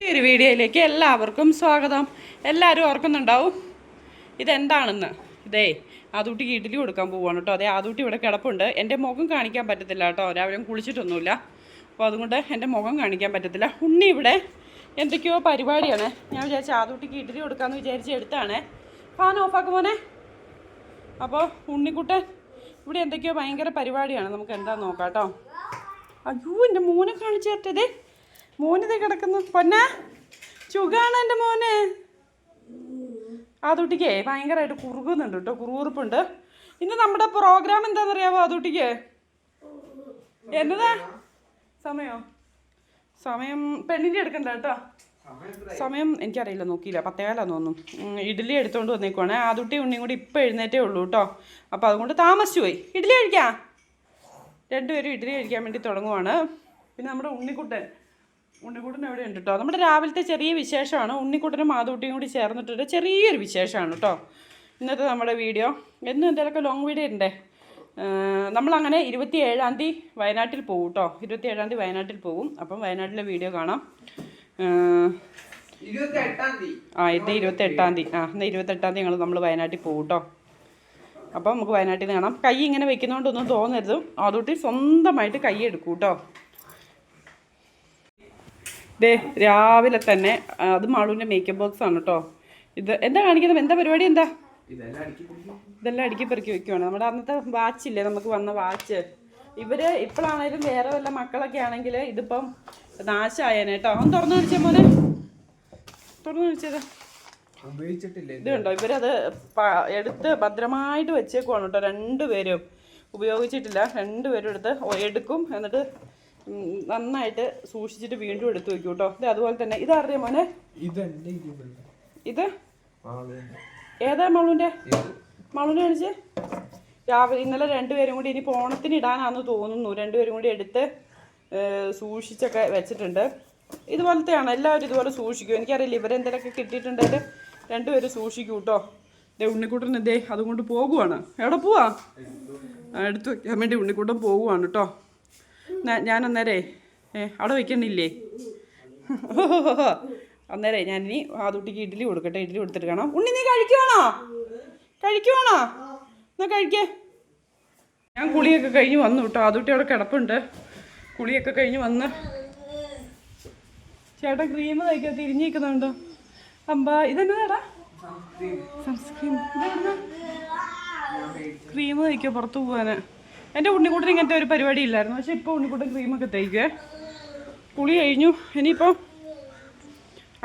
ഈ ഒരു വീഡിയോയിലേക്ക് എല്ലാവർക്കും സ്വാഗതം. എല്ലാവരും ഓർക്കുന്നുണ്ടാവും? ഇതെന്താണെന്ന്? ഇതേ ആദൂട്ടിക്ക് ഇഡ്ഡലി കൊടുക്കാൻ പോവാണ് കേട്ടോ. അതേ ആദൂട്ടി ഇവിടെ കിടപ്പുണ്ട്. എന്റെ മുഖം കാണിക്കാൻ പറ്റത്തില്ല കേട്ടോ. രാവിലെ കുളിച്ചിട്ടൊന്നുമില്ല. അപ്പോൾ അതുകൊണ്ട് എന്റെ മുഖം കാണിക്കാൻ പറ്റത്തില്ല. ഉണ്ണി ഇവിടെ എന്തൊക്കെയോ പരിപാടിയാണ്. ഞാൻ വിചാരിച്ചു ആദൂട്ടിക്ക് ഇഡ്ഡലി കൊടുക്കാമെന്ന് വിചാരിച്ച് എടുത്താണ്. ഫാൻ ഓഫാക്ക് മോനെ. അപ്പോൾ ഉണ്ണിക്കുട്ടൻ ഇവിടെ എന്തൊക്കെയോ ഭയങ്കര പരിപാടിയാണ്. നമുക്ക് എന്താ നോക്കാം കേട്ടോ. അയ്യോ എന്റെ മോനെ കാണിച്ചു തരട്ടതേ മോനിതേ കിടക്കുന്നു. പൊന്ന ചുഖാണ് എന്റെ മോനെ. അതുട്ടിക്കേ ഭയങ്കരമായിട്ട് കുറുകുന്നുണ്ട് കേട്ടോ കുറുകുറുപ്പുണ്ട്. ഇന്ന് നമ്മുടെ പ്രോഗ്രാം എന്താണെന്നറിയാവോ അതുട്ടിക്ക് എന്നതാ? സമയോ? സമയം പെണ്ണിന്റെ എടുക്കണ്ട കേട്ടോ സമയം എനിക്കറിയില്ല നോക്കിയില്ല. പത്തേകാലാന്ന് തോന്നുന്നു. ഇഡ്ഡലി എടുത്തുകൊണ്ട് വന്നേക്കുവാണേ. ആദുട്ടി ഉണ്ണിയും കൂടി ഇപ്പം എഴുന്നേറ്റേ ഉള്ളൂ കേട്ടോ അപ്പോൾ അതുകൊണ്ട് താമസിച്ചു പോയി. ഇഡ്ഡലി കഴിക്കാം? രണ്ടുപേരും ഇഡ്ഡലി കഴിക്കാൻ വേണ്ടി തുടങ്ങുവാണ്. പിന്നെ നമ്മുടെ ഉണ്ണിക്കുട്ടൻ. ഉണ്ണിക്കുട്ടൻ എവിടെ ഉണ്ട് കേട്ടോ നമ്മുടെ രാവിലത്തെ ചെറിയ വിശേഷമാണ്. ഉണ്ണിക്കുട്ടനും മാതൂട്ടിയും കൂടി ചേർന്നിട്ടൊരു ചെറിയൊരു വിശേഷമാണ് കേട്ടോ ഇന്നത്തെ നമ്മുടെ വീഡിയോ. എന്നും എന്തെങ്കിലുമൊക്കെ ലോങ് വീഡിയോ ഉണ്ടേ നമ്മളങ്ങനെ ഇരുപത്തി ഏഴാം തീയതി വയനാട്ടിൽ പോകും കേട്ടോ ഇരുപത്തി ഏഴാം തീയതി വയനാട്ടിൽ പോകും അപ്പം വയനാട്ടിലെ വീഡിയോ കാണാം. ആ ഇത് ഇരുപത്തി എട്ടാം തീയതി. ആ എന്നാൽ ഇരുപത്തെട്ടാം തീയതി ഞങ്ങൾ നമ്മൾ വയനാട്ടിൽ പോകും കേട്ടോ അപ്പം നമുക്ക് വയനാട്ടിൽ നിന്ന് കാണാം. കൈ ഇങ്ങനെ വെക്കുന്നതുകൊണ്ടൊന്നും തോന്നരുത്. അതുകൊണ്ട് സ്വന്തമായിട്ട് കൈ എടുക്കൂ കേട്ടോ ദേ രാവിലെ തന്നെ അത് മാളുവിന്റെ മേക്കപ്പ് ബോക്സ് ആണ് കേട്ടോ ഇത് എന്താ കാണിക്കുന്നത്? എന്താ പരിപാടി? എന്താ? ഇതെല്ലാം അടുക്കി പെറുക്കി. വെക്കുവാണ്. നമ്മുടെ അന്നത്തെ വാച്ച് വാച്ചില്ലേ നമുക്ക് വന്ന വാച്ച് ഇവർ ഇപ്പോഴാണേലും വേറെ വല്ല മക്കളൊക്കെ ആണെങ്കിൽ ഇതിപ്പം നാശമായേനെ കേട്ടോ അവൻ തുറന്നു വിളിച്ച മോനെ? തുറന്നു വിളിച്ചത് ഇത്? കണ്ടോ ഇവരത് എടുത്ത് ഭദ്രമായിട്ട് വെച്ചേക്കുവാണ് കേട്ടോ രണ്ടുപേരും. ഉപയോഗിച്ചിട്ടില്ല. രണ്ടുപേരും എടുത്ത് എടുക്കും. എന്നിട്ട് നന്നായിട്ട് സൂക്ഷിച്ചിട്ട് വീണ്ടും എടുത്തു വെക്കും കേട്ടോ ഇത് അതുപോലെ തന്നെ. ഇത് അറിയാം മോനെ? ഇത് ഏതാ മളുവിന്റെ? മളുവിനെ കാണിച്ച്? രാവിലെ ഇന്നലെ രണ്ടുപേരും കൂടി ഇനി പോണത്തിന് ഇടാനാന്ന് തോന്നുന്നു. രണ്ടുപേരും കൂടി എടുത്ത് സൂക്ഷിച്ചൊക്കെ വെച്ചിട്ടുണ്ട്. ഇതുപോലത്തെയാണ്. എല്ലാവരും ഇതുപോലെ സൂക്ഷിക്കും. എനിക്കറിയില്ല ഇവരെന്തെങ്കിലുമൊക്കെ കിട്ടിയിട്ടുണ്ടെങ്കിൽ രണ്ടുപേരും സൂക്ഷിക്കും കേട്ടോ ദേ ഉണ്ണിക്കുട്ടൻ ദേ അതുകൊണ്ട് പോകുവാണ്. എവിടെ പോവാ? എടുത്തു വയ്ക്കാൻ വെക്കാൻ വേണ്ടി ഉണ്ണിക്കുട്ടൻ പോകുവാണ് കേട്ടോ ഞാ- ഞാൻ അന്നേരേ ഏ അവിടെ വെക്കണില്ലേ? അന്നേരേ ഞാൻ ഇനി ആദുട്ടിക്ക് ഇഡ്ഡലി കൊടുക്കട്ടെ ഇഡ്ഡലി കൊടുത്തിട്ട് കാണാം. ഉണ്ണി നീ കഴിക്കുവാണോ? കഴിക്കുവാണോ? എന്നാ കഴിക്കേ. ഞാൻ കുളിയൊക്കെ കഴിഞ്ഞ് വന്നു കേട്ടോ. ആദുട്ടി അവിടെ കിടപ്പുണ്ട്. കുളിയൊക്കെ കഴിഞ്ഞ് വന്ന്. ചേട്ടൻ ക്രീം തയ്ക്കാൻ തിരിഞ്ഞിരിക്കുന്നുണ്ടോ? അമ്പാ ഇതെന്നതാടാ സൺസ്ക്രീം ക്രീം തയ്ക്കുക പുറത്ത് പോകാന് എന്റെ ഉണ്ണിക്കുട്ടൻ ഇങ്ങനത്തെ ഒരു പരിപാടി ഇല്ലായിരുന്നു. പക്ഷെ ഇപ്പോൾ ഉണ്ണിക്കുട്ടൻ ക്രീമൊക്കെ തേക്കുക കുളി കഴിഞ്ഞു. ഇനിയിപ്പോൾ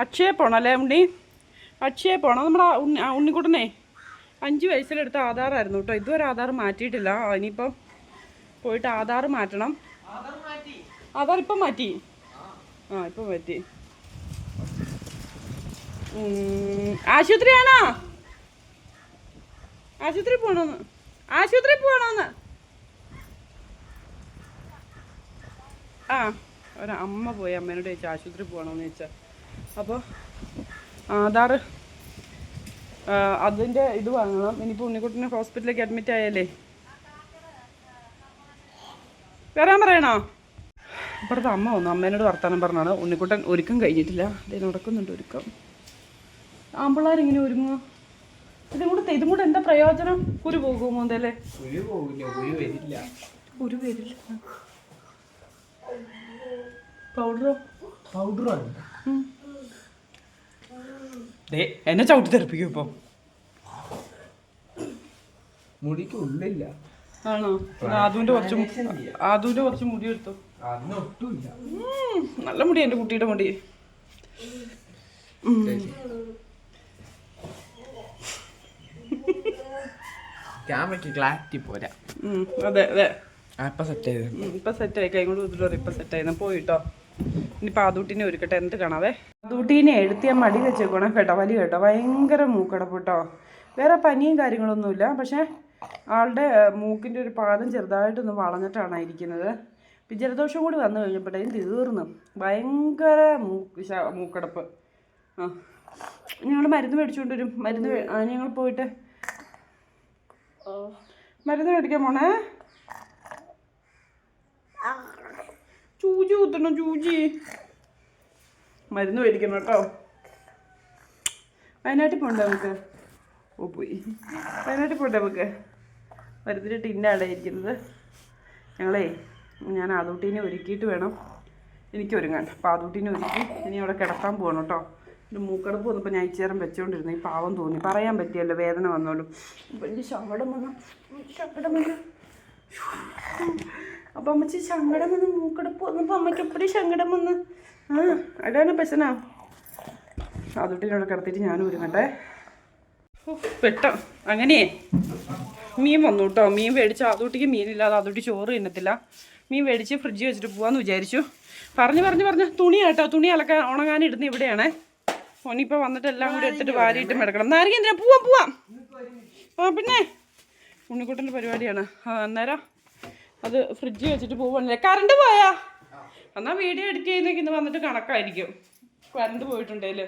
അക്ഷയ പോണം അല്ലേ ഉണ്ണി? അക്ഷയ പോണം. നമ്മുടെ ഉണ്ണിക്കുട്ടനെ അഞ്ച് വയസ്സിലെടുത്ത ആധാറായിരുന്നു കേട്ടോ. ഇതുവരെ ആധാർ മാറ്റിയിട്ടില്ല. ഇനിയിപ്പോൾ ഇനിയിപ്പം പോയിട്ട് ആധാർ മാറ്റണം. ആധാർ ഇപ്പം മാറ്റി? ആ ഇപ്പം മാറ്റി. ആശുപത്രിയാണോ? ആശുപത്രി പോകണമെന്ന് ആശുപത്രി പോകണമെന്ന് ആ ഒരമ്മ പോയി അമ്മേനോട് ചോദിച്ചു ആശുപത്രി പോകണമെന്ന് ചോദിച്ചാൽ അപ്പോൾ ആധാർ അതിന്റെ ഇത് വാങ്ങണം. ഇനിയിപ്പോൾ ഉണ്ണിക്കുട്ടിനെ ഹോസ്പിറ്റലിലേക്ക് അഡ്മിറ്റ് ആയാലേ. വരാൻ പറയണോ? ഇപ്പുറത്ത് അമ്മ വന്നു. അമ്മേനോട് വർത്താനം പറഞ്ഞാണ് ഉണ്ണിക്കുട്ടൻ ഒരുക്കം കഴിഞ്ഞിട്ടില്ല. അതേ നടക്കുന്നുണ്ട് ഒരുക്കം. ആമ്പിള്ളേരിങ്ങനെ ഒരുങ്ങുക ഇതും കൂടെ ഇതും കൂടെ എന്താ പ്രയോജനം? കുരു പോകുമോ എന്തല്ലേ ഒരു പോകില്ല ഒരു വരില്ല. ഒരു പേരില്ല പൗഡറോ പൗഡറോ ദേ എന്നെ ചവിട്ടി തെറിപ്പിക്കും ഇപ്പം. മുടിക്ക് ഉള്ളില്ല. ആണോ? ആദുവിന്റെ കുറച്ച് ആദുവിന്റെ കുറച്ച് മുടി എടുത്തു? നല്ല മുടി എന്റെ കുട്ടിയുടെ മുടി. ക്യാമറയ്ക്ക് ക്ലാരിറ്റി പോരാ. അതെ അതെ. ആപ്പ സെറ്റ് ഇപ്പൊ സെറ്റായി കൈ കൊണ്ട് കുത്തിട്ട് ഇപ്പൊ സെറ്റായി പോയിട്ടോ. ഇനി ആദൂട്ടിനെ ഒരുക്കട്ടെ എന്ത് കാണാവേ? ആദൂട്ടീനെ എടുത്തിയ മടി വെച്ചേക്കോണേ കേട്ടോ വലിയ കേട്ടോ ഭയങ്കര മൂക്കടപ്പ് കേട്ടോ വേറെ പനിയും കാര്യങ്ങളൊന്നുമില്ല പക്ഷേ ആളുടെ മൂക്കിന്റെ മൂക്കിന്റെ ഒരു പാദം ചെറുതായിട്ടൊന്ന് വളഞ്ഞിട്ടാണ് ഇരിക്കുന്നത്. ഇപ്പം ജലദോഷം കൂടി വന്നു കഴിഞ്ഞപ്പോഴത്തേക്കും തീർന്നു. ഭയങ്കര മൂക്ക് മൂക്കടപ്പ്. ആ. ഞങ്ങൾ മരുന്ന് മേടിച്ചുകൊണ്ട് വരും. മരുന്ന് ഞങ്ങൾ പോയിട്ട്. മരുന്ന് മേടിക്കാൻ പോണേ? ചൂചി കുത്തണം ചൂചി. മരുന്ന് മേടിക്കണം കേട്ടോ. വയനാട്ടിൽ പോകണ്ട നമുക്ക്? ഓ പോയി. വയനാട്ടിൽ പോകണ്ട നമുക്ക്? മരുന്നിന്റെ ടിന്നാണ് ഇരിക്കുന്നത്. ഞങ്ങളേ ഞാൻ ആദൂട്ടീനെ ഒരുക്കിയിട്ട് വേണം എനിക്ക് ഒരുങ്ങാൻ. അപ്പോൾ ആദൂട്ടീനെ ഒരുക്കി ഇനി അവിടെ കിടക്കാൻ പോകണം കേട്ടോ. ഒരു മൂക്കടപ്പ് വന്നപ്പോൾ ഞാൻ ഇച്ചേരം വെച്ചുകൊണ്ടിരുന്നു ഈ പാവം തോന്നി. പറയാൻ പറ്റിയല്ലോ വേദന വന്നോളും. വലിയ ശകടം വന്നു ശകടം വന്നു അപ്പം അമ്മച്ചി സങ്കടം വന്ന് മൂക്കടപ്പ് വന്നപ്പോൾ അമ്മയ്ക്ക് എപ്പോഴും സങ്കടം വന്ന് ആ അതാണ് പ്രശ്ന. അതുട്ടിനോട് കിടത്തിയിട്ട് ഞാനും ഒരുങ്ങട്ടെ. പെട്ടോ അങ്ങനെയേ മീൻ വന്നു കേട്ടോ. മീൻ മേടിച്ച് അതുട്ടിക്ക് മീനില്ലാതെ അതുട്ടി ചോറ് തിന്നത്തില്ല. മീൻ മേടിച്ച് ഫ്രിഡ്ജിൽ വെച്ചിട്ട് പോവാന്ന് വിചാരിച്ചു. പറഞ്ഞു പറഞ്ഞു പറഞ്ഞു. തുണി കേട്ടോ തുണി അലക്കാൻ ഉണങ്ങാൻ ഇടുന്ന ഇവിടെയാണ്. ഓനിപ്പോൾ വന്നിട്ട് എല്ലാം കൂടി എടുത്തിട്ട് വാരിയിട്ട് മെടുക്കണം. നാരങ്ങ എന്തിനാ? പോവാം പോവാം. ആ പിന്നെ ഉണ്ണിക്കുട്ടന്റെ പരിപാടിയാണ്. ആ അന്നേരം അത് ഫ്രിഡ്ജ് വെച്ചിട്ട് പോവാണല്ലേ കറണ്ട് പോയാ? എന്നാൽ വീഡിയോ എഡിറ്റ് ചെയ്യുന്നെങ്കിൽ ഇന്ന് വന്നിട്ട് കണക്കായിരിക്കും. കറണ്ട് പോയിട്ടുണ്ടേൽ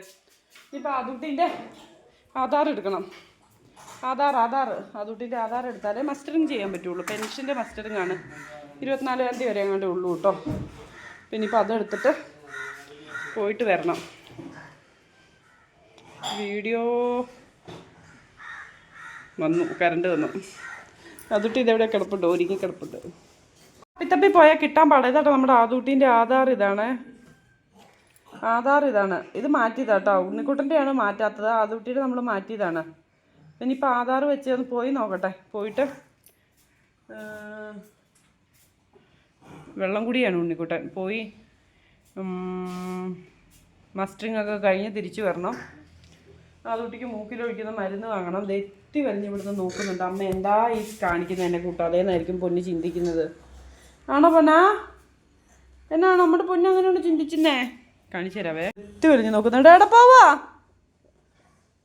ഇപ്പം ആദുട്ടിന്റെ ആധാർ എടുക്കണം. ആധാർ ആധാർ. ആദുട്ടിന്റെ ആധാർ എടുത്താലേ മസ്റ്ററിങ് ചെയ്യാൻ പറ്റുള്ളൂ. പെൻഷന്റെ മസ്റ്ററിങ് ആണ്. ഇരുപത്തിനാലാം തീയതി വരെ അങ്ങോട്ടേ ഉള്ളൂ കേട്ടോ. പിന്നെ ഇപ്പൊ അതെടുത്തിട്ട് പോയിട്ട് വരണം. വീഡിയോ വന്നു. കറണ്ട് വന്നു. അതുട്ടി ഇതെവിടെ കിടപ്പുണ്ട്? ഒരുങ്ങി കിടപ്പുണ്ട്. തപ്പി പോയാൽ കിട്ടാൻ പാടില്ല. ഇതാട്ടോ നമ്മുടെ ആദൂട്ടീന്റെ ആധാർ ഇതാണ്. ആധാർ ഇതാണ്. ഇത് മാറ്റിയതാട്ടോ. ഉണ്ണിക്കുട്ടന്റെയാണ് മാറ്റാത്തത്. ആദൂട്ടിയുടെ നമ്മൾ മാറ്റിയതാണ്. ഇനിയിപ്പോൾ ആധാർ വെച്ച് ഒന്ന് പോയി നോക്കട്ടെ. പോയിട്ട് വെള്ളം കൂടിയാണ് ഉണ്ണിക്കുട്ടൻ. പോയി മസ്റ്ററിങ് ഒക്കെ കഴിഞ്ഞ് തിരിച്ചു വരണം. ആദൂട്ടിക്ക് മൂക്കിലൊഴിക്കുന്ന മരുന്ന് വാങ്ങണം. തെറ്റി വലിഞ്ഞ് ഇവിടുന്ന് നോക്കുന്നുണ്ട്. അമ്മ എന്താ ഈ കാണിക്കുന്നത് എന്നെ കൂട്ടാതെന്നായിരിക്കും പൊന്ന് ചിന്തിക്കുന്നത്. ആണോ പൊന്നാ? എന്നാണ് നമ്മുടെ പൊന്നു അങ്ങനെയാണ് ചിന്തിച്ചിരുന്നേ? കാണിച്ചു തരാവേ. ദെറ്റി വലിഞ്ഞ് നോക്കുന്നുണ്ട്. എവിടെ പോവാ?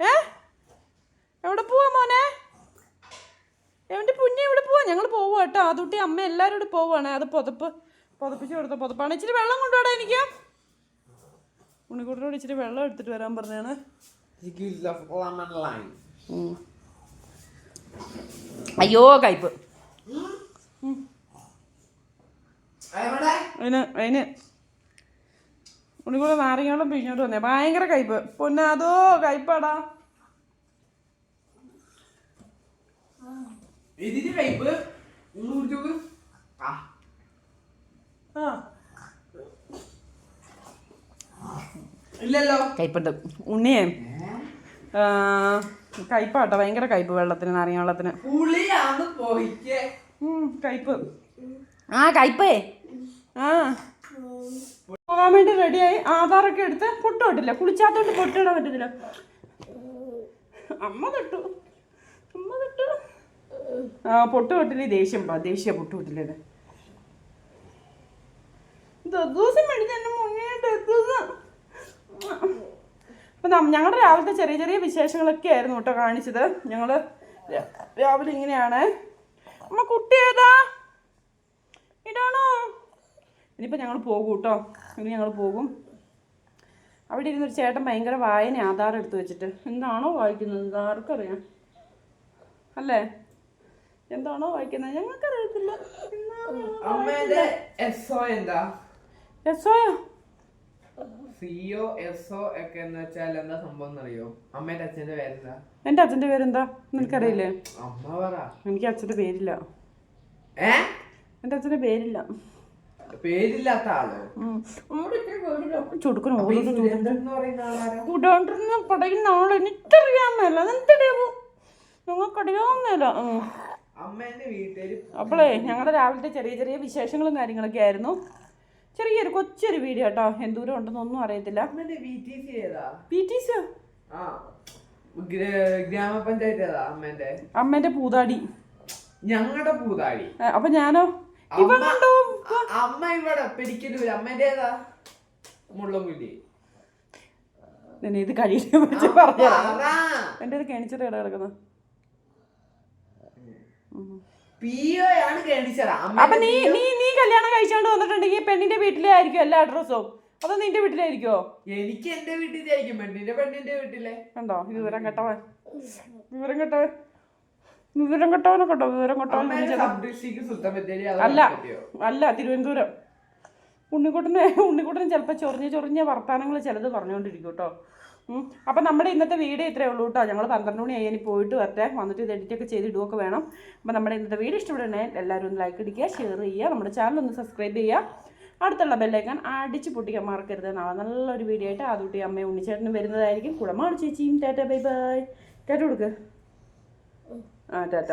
ഏ? എവിടെ പോവാ മോനെ? എവിടെ പുന്നെ എവിടെ പോവാ? ഞങ്ങൾ പോവാ കേട്ടോ. അതുട്ടി അമ്മ എല്ലാവരും ഇവിടെ പോവാണ്. അത് പുതപ്പ് പുതപ്പിച്ച് കൊടുത്ത പുതപ്പാണ്. ഇച്ചിരി വെള്ളം കൊണ്ടുപോടാ എനിക്ക്. ഉണ്ണിക്കുട്ടനോട് ഇച്ചിരി വെള്ളം എടുത്തിട്ട് വരാൻ പറഞ്ഞാണ്. അയ്യോ കയ്പ് അതിന് അതിന്. ഉണ്ണിക്കൂടെ നാരങ്ങയോളം പിഴിഞ്ഞോട്ട് വന്നേ. ഭയങ്കര കയ്പ്. പൊന്നെ അതോ കയ്പാടാ. കയ്പ്. ഇല്ലല്ലോ. കയ്പുണ്ട് ഉണ്ണിയേ. കയ്പാട്ടോ. ഭയങ്കര കയ്പ് വെള്ളത്തിന് നാരങ്ങ വെള്ളത്തിന് കയ്പ്. ആ കയ്പേ. ആ. പോകാൻ വേണ്ടി റെഡിയായി. ആധാറൊക്കെ എടുത്ത് പൊട്ടോട്ടില്ല കുളിച്ചാത്തോണ്ട് പൊട്ടിടാൻ പറ്റത്തില്ല. അമ്മ തൊട്ടു. അമ്മ തൊട്ടു. ആ പൊട്ട് പൊട്ടിൽ ദേഷ്യം പാ ദേഷ്യ പൊട്ട് അപ്പം ഞങ്ങളുടെ രാവിലത്തെ ചെറിയ ചെറിയ വിശേഷങ്ങളൊക്കെ ആയിരുന്നു കേട്ടോ കാണിച്ചത്. ഞങ്ങൾ രാവിലെ ഇങ്ങനെയാണ്. അമ്മ കുട്ടി ഏതാ? ഇതാണോ? ഇനിയിപ്പോൾ ഞങ്ങൾ പോകും കേട്ടോ ഇനി ഞങ്ങൾ പോകും. അവിടെ ഇരുന്നൊരു ചേട്ടൻ ഭയങ്കര വായന ആധാർ എടുത്ത് വെച്ചിട്ട്. എന്താണോ വായിക്കുന്നത്? ആർക്കറിയാം. അല്ലേ? എന്താണോ വായിക്കുന്നത്? ഞങ്ങൾക്കറിയത്തില്ല. എന്റെ അച്ഛന്റെ പേരെന്താ? നിനക്കറിയില്ലേ? എനിക്ക് അച്ഛന്റെ പേരില്ല. എന്റെ അച്ഛന്റെ പേരില്ല. പേരില്ലാത്ത ആളോ. ചുടുക്കണോ കൂടാണ്ടിരുന്ന് പടയുന്ന ആൾ എനിക്കറിയാൻ മേല അതെന്തറിയാമോ ഞങ്ങൾക്കറിയാൻ മേല അപ്പോളേ ഞങ്ങളുടെ രാവിലത്തെ ചെറിയ ചെറിയ വിശേഷങ്ങളും കാര്യങ്ങളൊക്കെ ആയിരുന്നു. ചെറിയൊരു കൊച്ചൊരു വീഡിയോ കേട്ടോ എന്തൂരം ഉണ്ടെന്ന് ഒന്നും അറിയത്തില്ല. ഗ്രാമപഞ്ചായത്ത് അമ്മേന്റെ? അമ്മേന്റെ പൂതാടി. ഞങ്ങളുടെ പൂതാടി. അപ്പൊ ഞാനോ? അമ്മ- ഇവിടെ പിടിക്കലൂര് അമ്മേന്റെ ഏതാ? മുള്ളംകുല്ലി. നിന്നെ ഇത് കഴിയില്ല വെച്ച് പറഞ്ഞു പറ. എന്റെ ഇത് കെണിച്ചിട്ട് ഇട കിടക്കുന്നത് അപ്പൊ നീ നീ നീ കല്യാണം കഴിച്ചോണ്ട് വന്നിട്ടുണ്ടെങ്കിൽ പെണ്ണിന്റെ വീട്ടിലേ ആയിരിക്കും എല്ലാ അഡ്രസ്സും അത് നിന്റെ വീട്ടിലായിരിക്കോ? എനിക്ക് എന്റെ വീട്ടിലായിരിക്കും. പെണ്ണിന്റെ പെണ്ണിന്റെ വീട്ടിലെ. കണ്ടോ? വിവരം കെട്ടവൻ. വിവരം കെട്ടവൻ. വിവരം കെട്ടവനെ കേട്ടോ വിവരം കെട്ടവൻ അല്ല അല്ല തിരുവനന്തപുരം. ഉണ്ണിക്കുട്ടനെ ഉണ്ണിക്കുട്ടന് ചിലപ്പോൾ ചൊറിഞ്ഞ് ചൊറിഞ്ഞ വർത്തമാനങ്ങൾ ചിലത് പറഞ്ഞുകൊണ്ടിരിക്കും കേട്ടോ അപ്പം നമ്മുടെ ഇന്നത്തെ വീഡിയോ ഇത്രയേ ഉള്ളൂ കേട്ടോ ഞങ്ങൾ പന്ത്രണ്ട് മണി ആയി പോയിട്ട് വരട്ടെ. വന്നിട്ട് ഇത് എഡിറ്റൊക്കെ ചെയ്ത് ഇടുകയൊക്കെ വേണം. അപ്പം നമ്മുടെ ഇന്നത്തെ വീഡിയോ ഇഷ്ടപ്പെടണേ എല്ലാവരും ഒന്ന് ലൈക്ക് അടിക്കുക ഷെയർ ചെയ്യുക നമ്മുടെ ചാനൽ ഒന്ന് സബ്സ്ക്രൈബ് ചെയ്യുക. അടുത്തുള്ള ബെല്ലൈക്കൺ അടിച്ച് പൊട്ടിക്കാൻ മറക്കരുത് നാളെ നല്ലൊരു വീഡിയോ ആയിട്ട് ആദ്യകുട്ടി അമ്മയും ഉണ്ണിച്ചേട്ടനും വരുന്നതായിരിക്കും. കുടമാണ് ചേച്ചിയും ടാറ്റ ബൈ ബൈ. ടാറ്റ കൊടുക്ക്. ആ ടാറ്റ